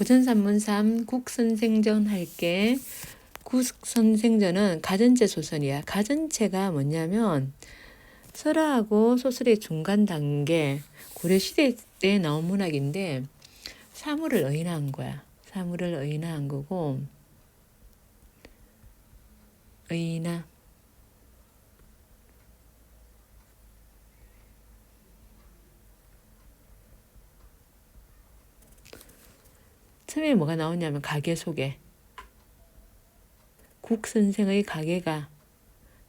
고전산문 3 국선생전 할게. 국선생전은 가전체 소설이야. 가전체가 뭐냐면 설화하고 소설의 중간 단계 고려 시대 때 나온 문학인데 사물을 의인화한 거야. 사물을 의인화한 거고 의인화 처음에 뭐가 나오냐면 가게 소개. 국 선생의 가게가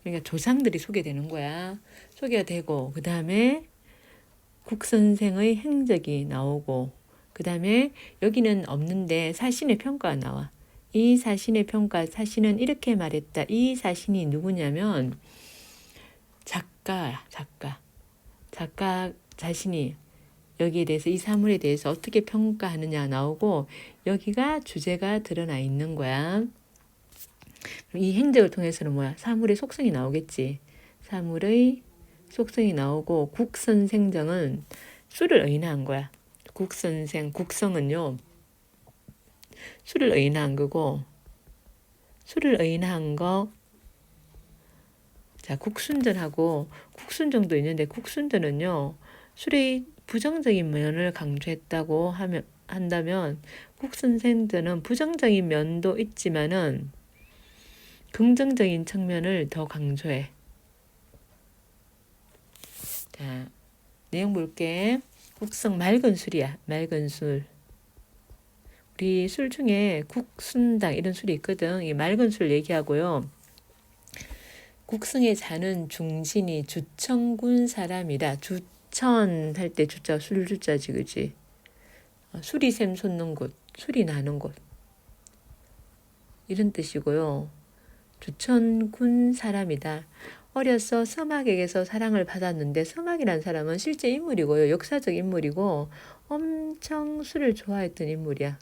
그러니까 조상들이 소개되는 거야. 소개가 되고 그 다음에 국 선생의 행적이 나오고 그 다음에 여기는 없는데 사신의 평가가 나와. 이 사신의 평가 사신은 이렇게 말했다. 이 사신이 누구냐면 작가야 작가. 작가 자신이 여기에 대해서 이 사물에 대해서 어떻게 평가하느냐 나오고 여기가 주제가 드러나 있는 거야. 이 행적을 통해서는 뭐야? 사물의 속성이 나오겠지. 사물의 속성이 나오고 국선생정은 수를 의인화한 거야. 국선생, 국성은요. 수를 의인화한 거고 수를 의인화한 거 자, 국순전하고 국순정도 있는데 국순전은요. 술의 부정적인 면을 강조했다고 하면 한다면 국선생전은 부정적인 면도 있지만은 긍정적인 측면을 더 강조해. 자, 내용 볼게. 국성 맑은 술이야. 맑은 술. 우리 술 중에 국순당 이런 술이 있거든. 이 맑은 술 얘기하고요. 국성의 자는 중신이 주청군 사람이라 주 천 할 때 주자 술 주자지 그지? 어, 술이 샘 솟는 곳, 술이 나는 곳 이런 뜻이고요. 주천군 사람이다. 어려서 서막에게서 사랑을 받았는데 서막이란 사람은 실제 인물이고요. 역사적 인물이고 엄청 술을 좋아했던 인물이야.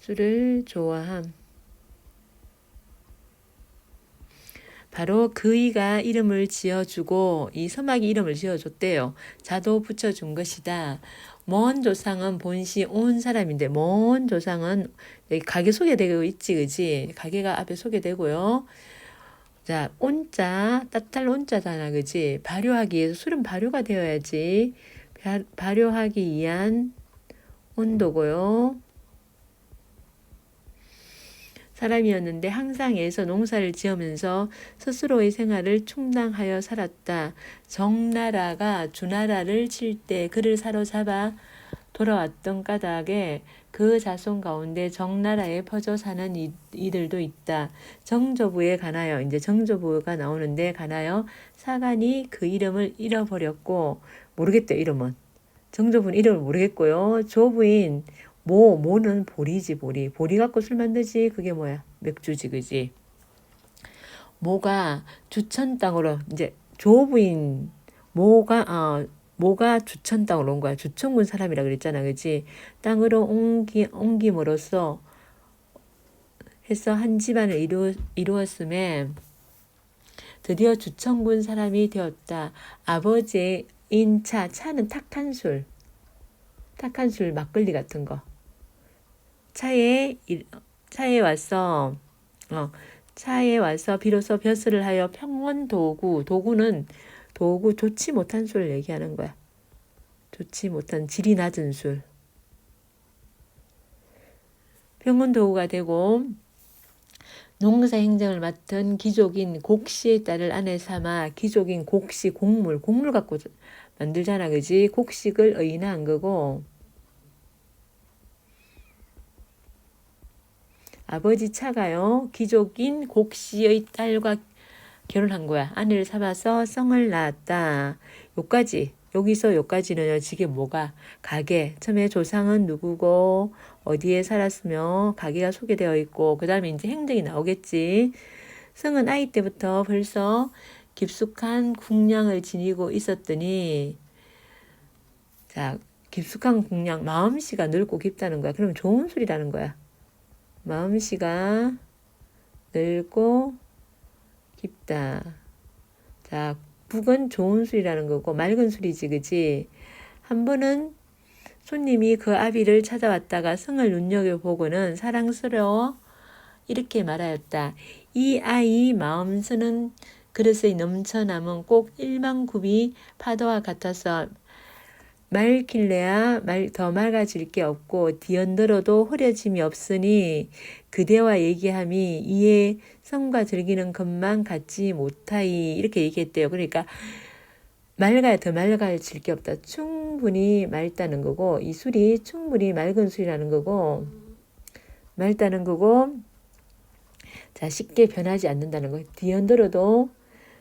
술을 좋아함. 바로 그이가 이름을 지어주고 이 서막이 이름을 지어줬대요. 자도 붙여준 것이다. 먼 조상은 본시 온 사람인데 먼 조상은 가게 소개되고 있지 그지? 가게가 앞에 소개되고요. 자 온자 따뜻할 온자잖아 그지? 발효하기 위해서 술은 발효가 되어야지. 발효하기 위한 온도고요 사람이었는데 항상 애서 농사를 지으면서 스스로의 생활을 충당하여 살았다. 정나라가 주나라를 칠 때 그를 사로잡아 돌아왔던 까닭에 그 자손 가운데 정나라에 퍼져 사는 이, 이들도 있다. 정조부에 관하여 이제 정조부가 나오는데 관하여 사간이 그 이름을 잃어버렸고 모르겠대 이름은 정조부는 이름을 모르겠고요. 조부인 모, 모는 보리지, 보리. 보리 갖고 술 만들지. 그게 뭐야? 맥주지, 그지? 모가 주천 땅으로, 이제 조부인, 모가, 어, 모가 주천 땅으로 온 거야. 주천군 사람이라 그랬잖아. 그지? 땅으로 옮기, 옮김으로써 해서 한 집안을 이루, 이루었음에 드디어 주천군 사람이 되었다. 아버지의 인차, 차는 탁한 술. 탁한 술, 막걸리 같은 거. 차에 차에 와서 어, 차에 와서 비로소 벼슬을 하여 평원 도구 도구는 도구 좋지 못한 술 얘기하는 거야. 좋지 못한 질이 낮은 술. 평원 도구가 되고 농사 행정을 맡은 귀족인 곡씨의 딸을 아내 삼아 귀족인 곡씨 곡물 곡물 갖고 만들잖아 그지 곡식을 의인한 거고 아버지 차가요. 귀족인 곡씨의 딸과 결혼한 거야. 아내를 삼아서 성을 낳았다. 요까지 여기서 요까지는요. 지게 뭐가 가게 처음에 조상은 누구고 어디에 살았으며 가게가 소개되어 있고 그 다음에 이제 행적이 나오겠지. 성은 아이 때부터 벌써 깊숙한 궁량을 지니고 있었더니 자 깊숙한 궁량 마음씨가 넓고 깊다는 거야. 그럼 좋은 소리라는 거야. 마음씨가 넓고 깊다. 자, 북은 좋은 술이라는 거고 맑은 술이지, 그지? 한 번은 손님이 그 아비를 찾아왔다가 성을 눈여겨보고는 사랑스러워 이렇게 말하였다. 이 아이 마음 쓰는 그릇의 넘쳐남은 꼭 일만굽이 파도와 같아서 맑길래야 말, 더 맑아질 게 없고 뒤언들어도 흐려짐이 없으니 그대와 얘기함이 이에 성과 즐기는 것만 같지 못하이 이렇게 얘기했대요. 그러니까 맑아야 더 맑아질 게 없다. 충분히 맑다는 거고 이 술이 충분히 맑은 술이라는 거고 맑다는 거고 자 쉽게 변하지 않는다는 거. 뒤언들어도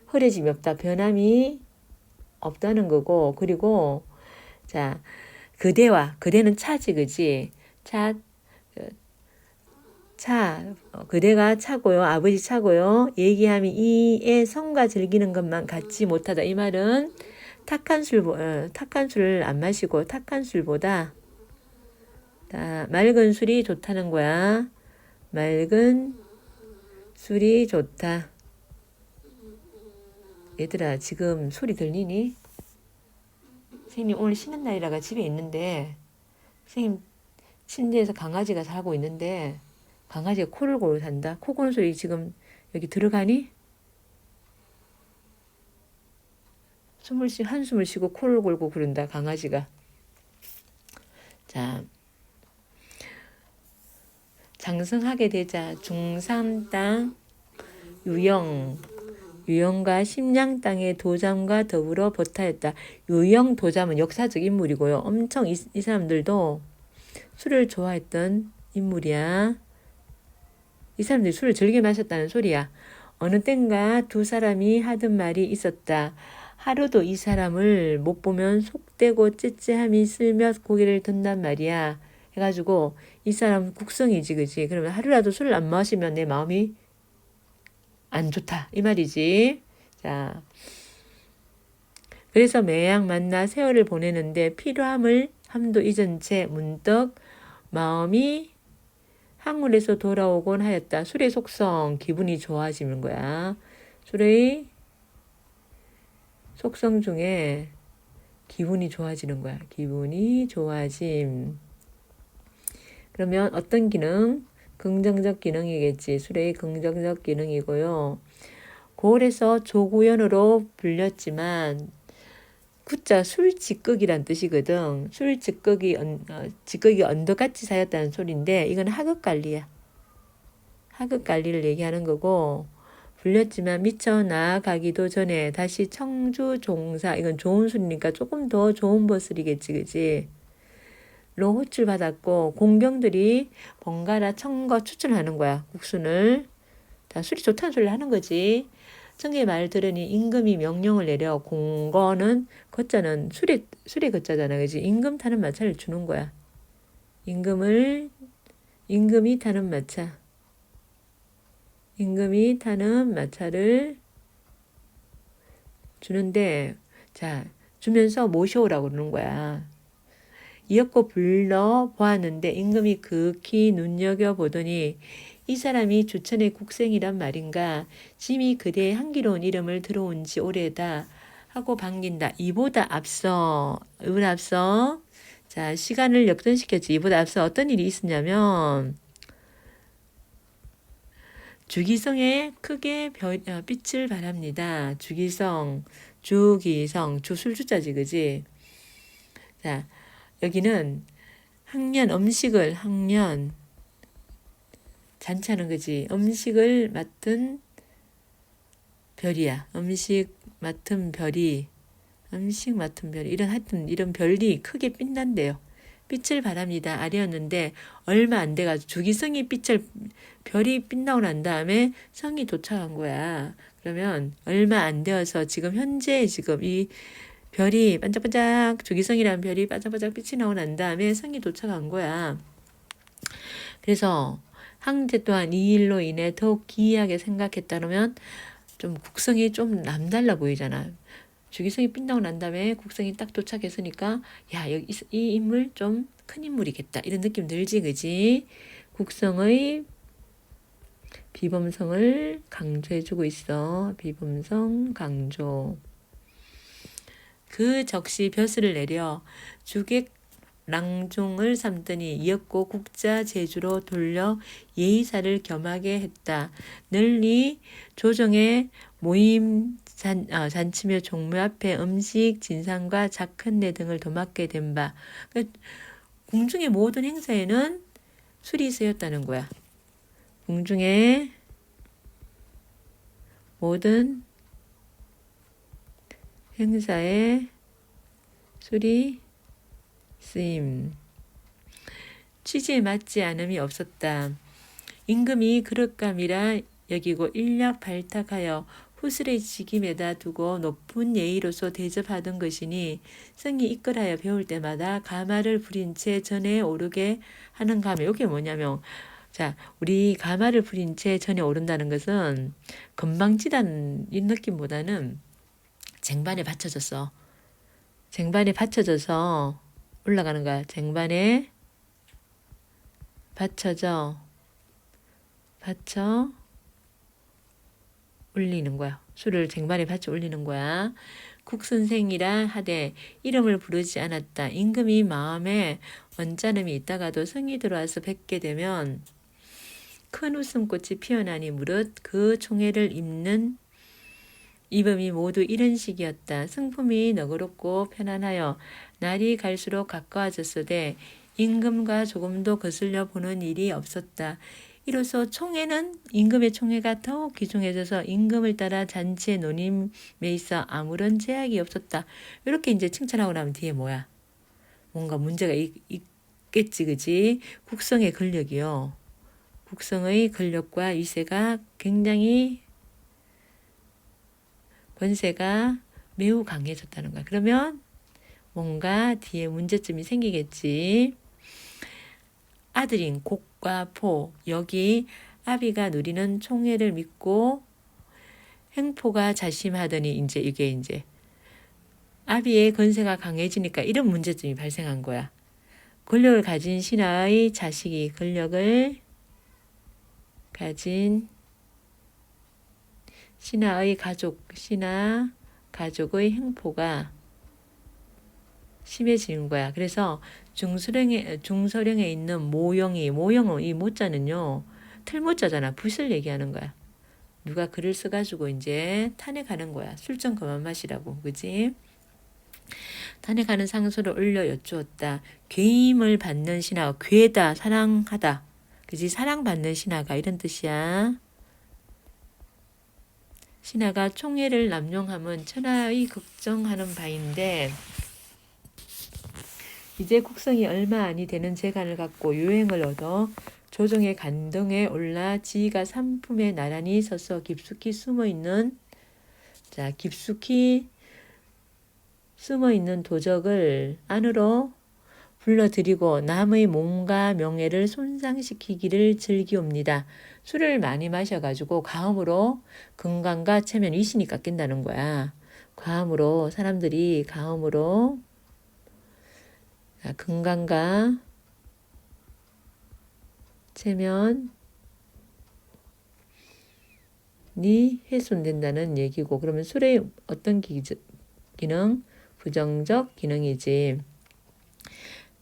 흐려짐이 없다. 변함이 없다는 거고 그리고 자 그대와 그대는 차지 그지 차 그, 차, 어, 그대가 차고요. 아버지 차고요. 얘기하면 이의 성과 즐기는 것만 갖지 못하다. 이 말은 탁한 술, 어, 탁한 술을 안 마시고 탁한 술보다 다 맑은 술이 좋다는 거야. 맑은 술이 좋다. 얘들아, 지금 소리 들리니? 선생님 오늘 쉬는 날이라가 집에 있는데 선생님 침대에서 강아지가 살고 있는데 강아지가 코를 골고 산다. 코 고는 소리 지금 여기 들어가니? 숨을 쉬 한숨을 쉬고 코를 골고 그런다. 강아지가. 자. 장성하게 되자 중산 땅 유영 유영과 심양 땅의 도잠과 더불어 버타였다. 유영 도잠은 역사적 인물이고요. 엄청 이, 이 사람들도 술을 좋아했던 인물이야. 이 사람들이 술을 즐겨 마셨다는 소리야. 어느 땐가 두 사람이 하던 말이 있었다. 하루도 이 사람을 못 보면 속되고 찌찌함이 쓸며 고개를 든단 말이야. 해가지고 이 사람 국성이지 그지? 그러면 하루라도 술을 안 마시면 내 마음이 안 좋다 이 말이지. 자, 그래서 매양 만나 세월을 보내는데 필요함을 함도 잊은 채 문득 마음이 항울에서 돌아오곤 하였다. 술의 속성, 기분이 좋아지는 거야. 술의 속성 중에 기분이 좋아지는 거야. 기분이 좋아짐. 그러면 어떤 기능? 긍정적 기능이겠지. 술의 긍정적 기능이고요. 고을에서 조구연으로 불렸지만 구자 술직극이란 뜻이거든. 술직극이 어, 직극이 언덕같이 사였다는 소리인데 이건 하급 관리야. 하급 관리를 얘기하는 거고 불렸지만 미쳐 나아가기도 전에 다시 청주 종사 이건 좋은 술이니까 조금 더 좋은 버슬이겠지, 그지? 로 호출 받았고 공병들이 번갈아 청거 추천하는 거야. 국순을. 다 술이 좋다는 소리를 하는 거지. 청계의 말 들으니 임금이 명령을 내려 공거는 거자는 술이 술이 거자잖아. 그지? 임금 타는 마차를 주는 거야. 임금을 임금이 타는 마차. 임금이 타는 마차를 주는데 자 주면서 모셔오라고 그러는 거야 이었고 불러 보았는데 임금이 극히 눈여겨 보더니 이 사람이 주천의 국생이란 말인가 짐이 그대의 향기로운 이름을 들어온 지 오래다 하고 반긴다. 이보다 앞서 이보다 앞서 자 시간을 역전시켰지. 이보다 앞서 어떤 일이 있었냐면 주기성에 크게 별, 어, 빛을 바랍니다. 주기성, 주기성, 주술주자지, 그지? 자, 여기는 학년 음식을 학년 잔치하는 거지. 음식을 맡은 별이야. 음식 맡은 별이 음식 맡은 별 이런 하여튼 이런 별이 크게 빛난대요. 빛을 바랍니다. 아래였는데 얼마 안 돼가지고 주기성이 빛을 별이 빛나고 난 다음에 성이 도착한 거야. 그러면 얼마 안 되어서 지금 현재 지금 이 별이 반짝반짝 조기성이라는 별이 반짝반짝 빛이 나고 난 다음에 성이 도착한 거야. 그래서 황제 또한 이 일로 인해 더욱 기이하게 생각했다면 좀 국성이 좀 남달라 보이잖아. 주기성이 빛나고 난 다음에 국성이 딱 도착했으니까 야 여기 이 인물 좀 큰 인물이겠다 이런 느낌 들지 그지? 국성의 비범성을 강조해주고 있어. 비범성 강조. 그 적시 벼슬을 내려 주객 랑중을 삼더니 이었고 국자 제주로 돌려 예의사를 겸하게 했다. 널리 조정의 모임 잔, 아, 잔치며 종묘 앞에 음식 진상과 작은내 등을 도맡게 된 바. 그 궁중의 모든 행사에는 술이 쓰였다는 거야. 궁중의 모든 행사에 술이 쓰임. 취지에 맞지 않음이 없었다. 임금이 그릇감이라 여기고 인력 발탁하여 후스레지김에다 두고 높은 예의로서 대접하던 것이니 성이 이끌하여 배울 때마다 가마를 부린 채 전에 오르게 하는 가마. 이게 뭐냐면 자 우리 가마를 부린 채 전에 오른다는 것은 건방지다는 이 느낌보다는 쟁반에 받쳐졌어. 쟁반에 받쳐져서 올라가는 거야. 쟁반에 받쳐져 받쳐 올리는 거야. 술을 쟁반에 받쳐 올리는 거야. 국선생이라 하되 이름을 부르지 않았다. 임금이 마음에 언짢음이 있다가도 성이 들어와서 뵙게 되면 큰 웃음꽃이 피어나니 무릇 그 총애를 입는 이범이 모두 이런 식이었다. 승품이 너그럽고 편안하여 날이 갈수록 가까워졌으되 임금과 조금도 거슬려 보는 일이 없었다. 이로써 총회는 임금의 총회가 더욱 귀중해져서 임금을 따라 잔치의 논임에 있어 아무런 제약이 없었다. 이렇게 이제 칭찬하고 나면 뒤에 뭐야? 뭔가 문제가 있, 있겠지, 그지? 국성의 권력이요. 국성의 권력과 위세가 굉장히 권세가 매우 강해졌다는 거야. 그러면 뭔가 뒤에 문제점이 생기겠지. 아들인 곡과 포, 여기 아비가 누리는 총애를 믿고 행포가 자심하더니 이제 이게 이제 아비의 권세가 강해지니까 이런 문제점이 발생한 거야. 권력을 가진 신하의 자식이 권력을 가진 신하의 가족, 신하 가족의 행포가 심해지는 거야. 그래서 중서령에 중서령에 있는 모형이 모형은 이 모자는요 틀모자잖아. 붓을 얘기하는 거야. 누가 글을 써가지고 이제 탄핵하는 거야. 술 좀 그만 마시라고, 그지? 탄핵하는 상소를 올려 여쭈었다. 괴임을 받는 신하가 괴다, 사랑하다. 그지? 사랑받는 신하가 이런 뜻이야. 신하가 총애를 남용함은 천하의 걱정하는 바인데 이제 국성이 얼마 아니 되는 재간을 갖고 유행을 얻어 조정의 간등에 올라 지가 삼품에 나란히 서서 깊숙이 숨어 있는 자 깊숙이 숨어 있는 도적을 안으로 불러들이고 남의 몸과 명예를 손상시키기를 즐기옵니다. 술을 많이 마셔가지고 가음으로 건강과 체면 위신이 깎인다는 거야. 과음으로 사람들이 가음으로 건강과 체면이 훼손된다는 얘기고 그러면 술의 어떤 기능? 부정적 기능이지.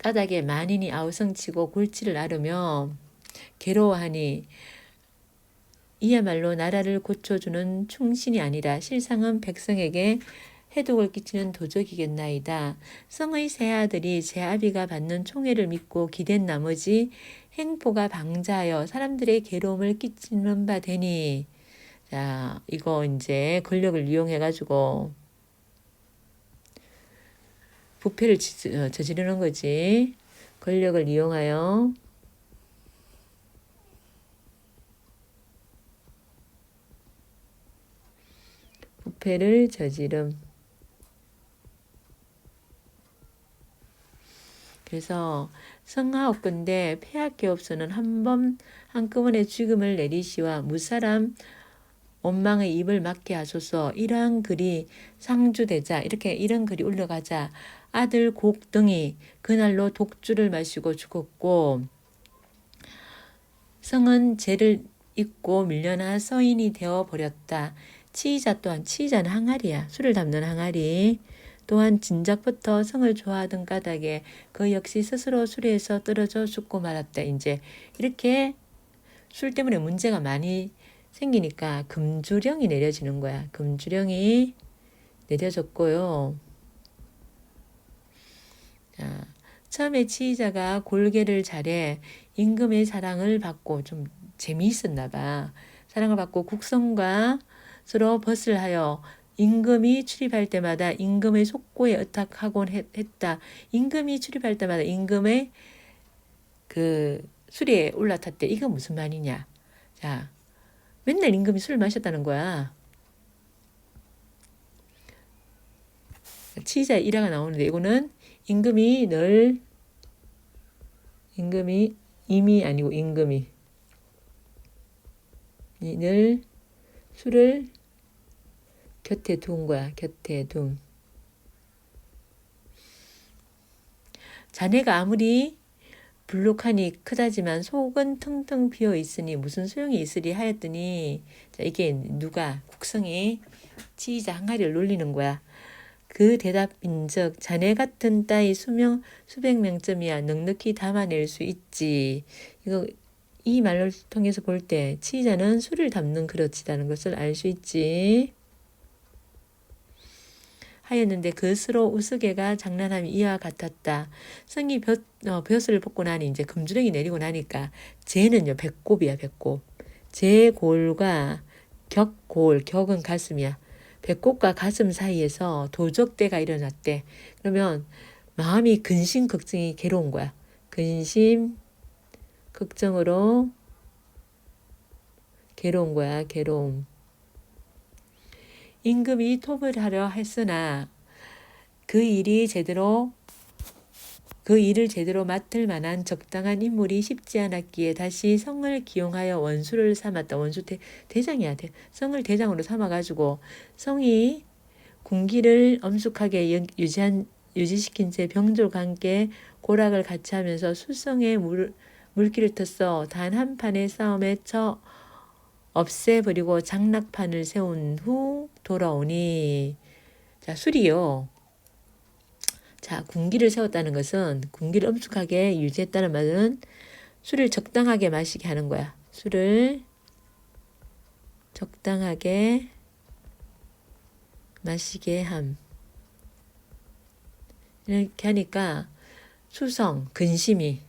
까닭에 만인이 아우성치고 골치를 앓으며 괴로워하니 이야말로 나라를 고쳐주는 충신이 아니라 실상은 백성에게 해독을 끼치는 도적이겠나이다. 성의 세 아들이 제 아비가 받는 총애를 믿고 기댄 나머지 행포가 방자하여 사람들의 괴로움을 끼치는 바 되니 자 이거 이제 권력을 이용해 가지고 부패를 어, 저지르는 거지. 권력을 이용하여. 부패를 저지름. 그래서 성하옵건대 폐하께 없어는 한번 한꺼번에 죽음을 내리시와 무사람 원망의 입을 막게 하소서. 이러한 글이 상주되자. 이렇게 이런 글이 올라가자 아들 곡 등이 그날로 독주를 마시고 죽었고 성은 죄를 잊고 밀려나 서인이 되어 버렸다. 치이자 또한 치이자는 항아리야. 술을 담는 항아리. 또한 진작부터 성을 좋아하던 까닭에 그 역시 스스로 술에서 떨어져 죽고 말았다. 이제 이렇게 술 때문에 문제가 많이 생기니까 금주령이 내려지는 거야. 금주령이 내려졌고요. 자, 처음에 치의자가 골계를 잘해 임금의 사랑을 받고 좀 재미있었나 봐. 사랑을 받고 국성과 서로 벗을 하여 임금이 출입할 때마다 임금의 속고에 의탁하곤 했, 다 임금이 출입할 때마다 임금의 그 술에 올라탔대. 이거 무슨 말이냐? 자, 맨날 임금이 술 마셨다는 거야. 치자 일화가 나오는데 이거는 임금이 늘 임금이 임이 아니고 임금이 늘 술을 곁에 둔 거야. 곁에 둔. 자네가 아무리 불룩하니 크다지만 속은 텅텅 비어 있으니 무슨 소용이 있으리 하였더니 자, 이게 누가 국성이 치이자 항아리를 놀리는 거야. 그 대답인즉 자네 같은 따위 수명 수백 명쯤이야 넉넉히 담아낼 수 있지. 이거 이 말을 통해서 볼 때 치이자는 술을 담는 그릇이라는 것을 알 수 있지. 하였는데 그 스로 우스개가 장난함이 이와 같았다. 성이 볕, 어, 볕을 벗고 나니 이제 금주령이 내리고 나니까 쟤는요 배꼽이야 배꼽. 제 골과 격골 격은 가슴이야. 배꼽과 가슴 사이에서 도적대가 일어났대. 그러면 마음이 근심 걱정이 괴로운 거야. 근심 걱정으로 괴로운 거야. 괴로움. 임금이 톱을 하려 했으나 그 일이 제대로 그 일을 제대로 맡을 만한 적당한 인물이 쉽지 않았기에 다시 성을 기용하여 원수를 삼았다. 원수 대, 대장이야. 대, 성을 대장으로 삼아가지고 성이 군기를 엄숙하게 유지한, 유지시킨 채 병졸과 함께 고락을 같이 하면서 수성의 물, 물기를 텄어 단한 판의 싸움에 처 없애버리고 장락판을 세운 후 돌아오니 자 술이요. 자 군기를 세웠다는 것은 군기를 엄숙하게 유지했다는 말은 술을 적당하게 마시게 하는 거야. 술을 적당하게 마시게 함. 이렇게 하니까 수성, 근심이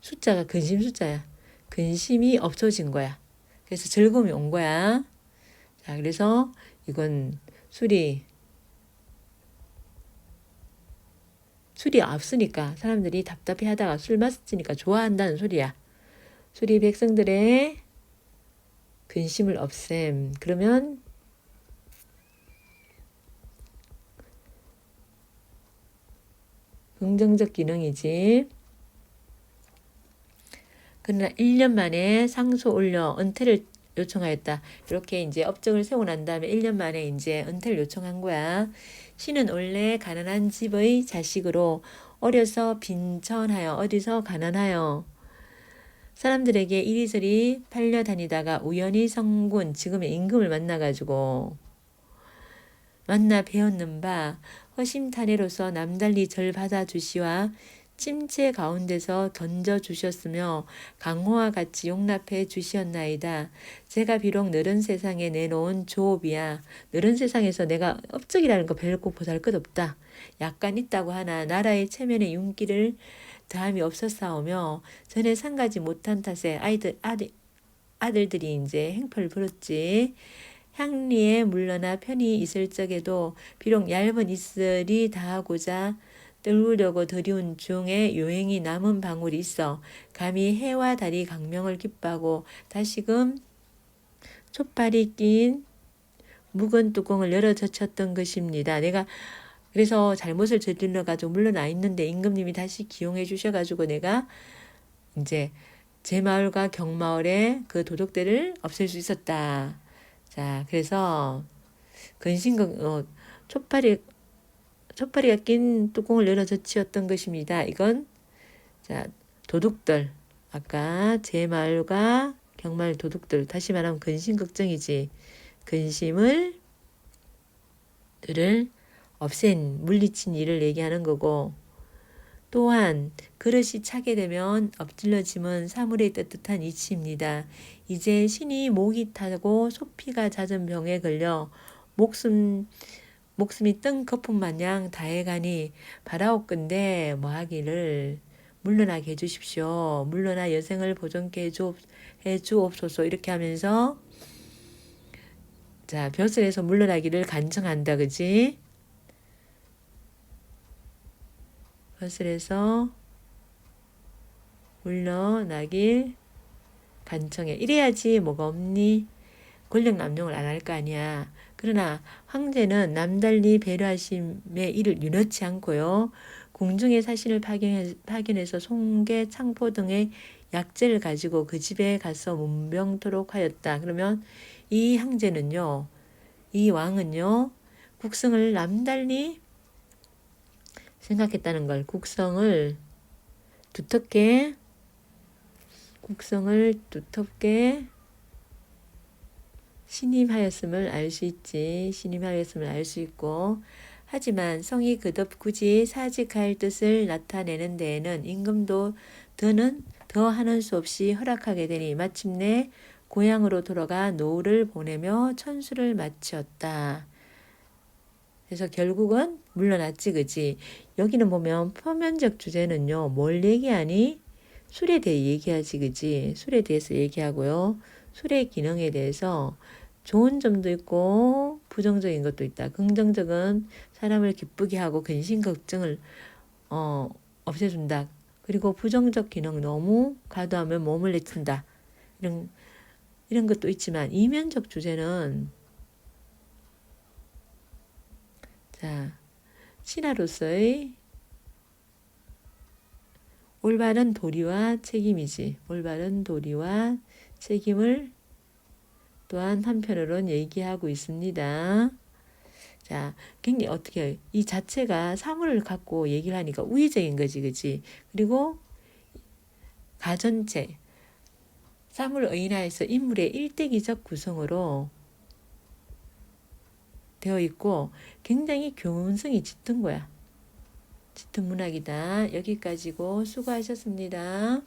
숫자가 근심 숫자야. 근심이 없어진 거야. 그래서 즐거움이 온 거야. 자, 그래서 이건 술이 술이 없으니까 사람들이 답답해 하다가 술 마시니까 좋아한다는 소리야. 술이 백성들의 근심을 없앰. 그러면 긍정적 기능이지. 그러나 1년 만에 상소 올려 은퇴를 요청하였다. 이렇게 이제 업적을 세우고 난 다음에 1년 만에 이제 은퇴를 요청한 거야. 신은 원래 가난한 집의 자식으로 어려서 빈천하여 어디서 가난하여 사람들에게 이리저리 팔려 다니다가 우연히 성군 지금의 임금을 만나가지고 만나 배웠는 바 허심탄회로서 남달리 절 받아주시와 침체 가운데서 던져 주셨으며 강호와 같이 용납해 주시었나이다. 제가 비록 늘은 세상에 내놓은 조업이야. 늘은 세상에서 내가 업적이라는 거 별거 보잘 것 없다. 약간 있다고 하나 나라의 체면에 윤기를 다함이 없었사오며 전에 상가지 못한 탓에 아이들 아들 아들들이 이제 행패를 부렸지. 향리에 물러나 편히 있을 적에도 비록 얇은 이슬이 다하고자 떨구려고 들이운 중에 요행이 남은 방울이 있어 감히 해와 달이 강명을 기뻐하고 다시금 촛발이 낀 묵은 뚜껑을 열어 젖혔던 것입니다. 내가 그래서 잘못을 저질러 가지고 물러나 있는데 임금님이 다시 기용해 주셔 가지고 내가 이제 제 마을과 경마을의 그 도덕대를 없앨 수 있었다. 자, 그래서 근심걱 어, 촛발이 촛발이가 낀 뚜껑을 열어 젖히었던 것입니다. 이건 자 도둑들 아까 제 말과 경말 도둑들 다시 말하면 근심 걱정이지 근심을 들을 없앤 물리친 일을 얘기하는 거고 또한 그릇이 차게 되면 엎질러짐은 사물의 뜨뜻한 이치입니다. 이제 신이 목이 타고 소피가 잦은 병에 걸려 목숨 목숨이 뜬 거품 마냥 다해가니 바라옵건대 뭐하기를 물러나게 해주십시오. 물러나 여생을 보존케 해주, 해주옵소서 이렇게 하면서 자 벼슬에서 물러나기를 간청한다 그지? 벼슬에서 물러나길 간청해 이래야지 뭐가 없니? 권력 남용을 안 할 거 아니야. 그러나 황제는 남달리 배려하심의 이를 유넣지 않고요. 궁중의 사신을 파견해, 파견해서 송계, 창포 등의 약재를 가지고 그 집에 가서 문병토록 하였다. 그러면 이 황제는요, 이 왕은요, 국성을 남달리 생각했다는 걸, 국성을 두텁게, 국성을 두텁게 신임하였음을 알 수 있지. 신임하였음을 알 수 있고. 하지만 성이 그덕 굳이 사직할 뜻을 나타내는 데에는 임금도 더는 더 하는 수 없이 허락하게 되니 마침내 고향으로 돌아가 노를 보내며 천수를 마치었다. 그래서 결국은 물러났지 그지. 여기는 보면 표면적 주제는요. 뭘 얘기하니? 술에 대해 얘기하지 그지. 술에 대해서 얘기하고요. 술의 기능에 대해서 좋은 점도 있고 부정적인 것도 있다. 긍정적은 사람을 기쁘게 하고 근심 걱정을 어, 없애준다. 그리고 부정적 기능 너무 과도하면 몸을 내친다. 이런 이런 것도 있지만 이면적 주제는 자 신하로서의 올바른 도리와 책임이지. 올바른 도리와 책임을 또한 한편으로는 얘기하고 있습니다. 자, 굉장히 어떻게? 이 자체가 사물을 갖고 얘기를 하니까 우회적인 거지, 그지? 그리고 가전체, 사물 의인화해서 인물의 일대기적 구성으로 되어 있고 굉장히 교훈성이 짙은 거야. 짙은 문학이다. 여기까지고 수고하셨습니다.